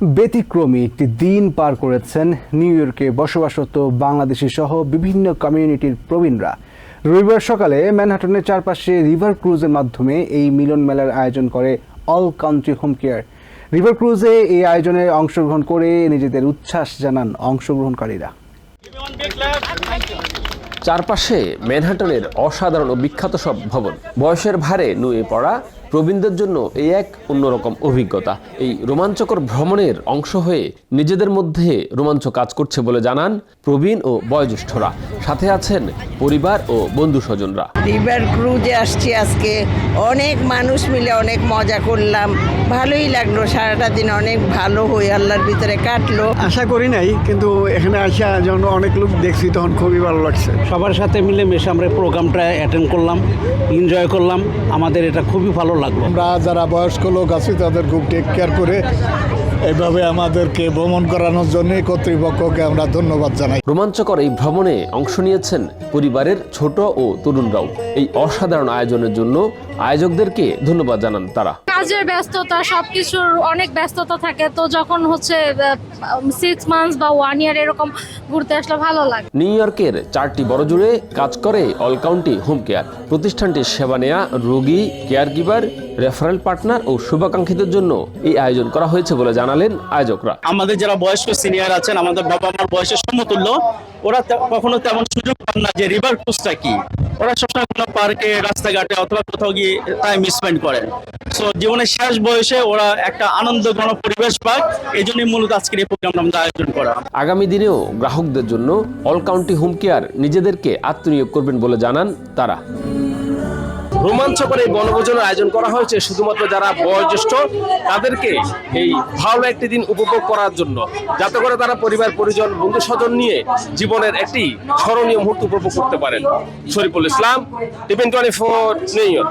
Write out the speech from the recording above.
ব্যতিক্রমী একটি দিন পার করেছেন নিউ ইয়র্কে বসবাসরত বাংলাদেশি সহ বিভিন্ন কমিউনিটির প্রবীণরা। রবিবার সকালে ম্যানহাটনের চারপাশে রিভার ক্রুজের মাধ্যমে এই মিলন মেলার আয়োজন করে all country home care. River ক্রুজে এই আয়োজনে অংশগ্রহণ করে নিজেদের উচ্ছ্বাস জানান অংশগ্রহণকারীরা। চারপাশে ম্যানহাটনের অসাধারণ ও বিখ্যাত সব ভবন। বয়সের ভারে নুয়ে পড়া প্রবীণদের জন্য এই এক অন্যরকম অভিজ্ঞতা। এই রোমাঞ্চকর ভ্রমণের অংশ হয়ে নিজেদের মধ্যে রোমাঞ্চ কাজ করছে বলে জানান প্রবীণ ও বয়োজ্যেষ্ঠরা। সাথে আছেন পরিবার ও বন্ধু স্বজনরা। রিভার ক্রুজে আসছি আজকে। অনেক মানুষ মিলে অনেক মজা করলাম। ভালোই লাগল সারাটা দিন অনেক ভালো হয়ে আল্লাহর ভিতরে কাটলো। আশা করি নাই কিন্তু এখানে আসা যখন অনেক লোক দেখছি তখন খুবই ভালো লাগছে। সবার সাথে মিলে মিশে আমরা প্রোগ্রামটা অ্যাটেন্ড করলাম এনজয় করলাম। আমাদের এটা খুবই ভালো লাগল। আমরা যারা বয়স্ক লোক আছি তাদের খুব টেক কেয়ার করে এভাবে আমাদেরকে ভ্রমণ করানোর জন্য কর্তৃপক্ষকে আমরা ধন্যবাদ জানাই। রোমাঞ্চকর এই ভ্রমণে অংশ নিয়েছেন পরিবারের ছোট ও তরুণরাও এই অসাধারণ আয়োজনের জন্য আয়োজকদেরকে ধন্যবাদ জানান তারা। কাজের ব্যস্ততা সবকিছুর অনেক ব্যস্ততা থাকে। তো যখন হচ্ছে সিক্স মান্থস বা ওয়ান ইয়ার এরকম ঘুরতে আসলে ভালো লাগে। নিউ ইয়র্কের চারটি বড় জুড়ে কাজ করে অল কাউন্টি হোম কেয়ার। প্রতিষ্ঠানটির সেবা নেয়া রোগী কেয়ার গিভার রেফারেল পার্টনার ও শুভাকাঙ্ক্ষীদের জন্য এই আয়োজন করা হয়েছে বলে জানালেন আয়োজকরা। আমাদের যারা বয়স্ক সিনিয়র আছেন আমাদের বাবা মার বয়সের সমতুল্য ওরা তে- কখনো তেমন সুযোগ পান না যে রিভার ক্রুজটা কি। ওরা সবসময় কোনো পার্কে রাস্তাঘাটে অথবা কোথাও গিয়ে টাইম স্পেন্ড করেন। জীবনের শেষ বয়সে ওরা একটা আনন্দ ঘন পরিবেশ পাক এই জন্যই মূলত আজকের এই প্রোগ্রামটা আমাদের আয়োজন করা। আগামী দিনেও গ্রাহকদের জন্য অল কাউন্টি হোম কেয়ার নিজেদেরকে আত্মনিয়োগ করবেন বলে জানান তারা। রোমাঞ্চকর এই বনভোজনের আয়োজন করা হয়েছে শুধুমাত্র যারা বয়োজ্যেষ্ঠ, তাদেরকে এই ভালো একটি দিন উপভোগ করার জন্য। যাতে করে তারা পরিবার, পরিজন বন্ধু স্বজন নিয়ে জীবনের একটি স্মরণীয় মুহূর্ত উপভোগ করতে পারেন। Shariful Islam TVN twenty four New York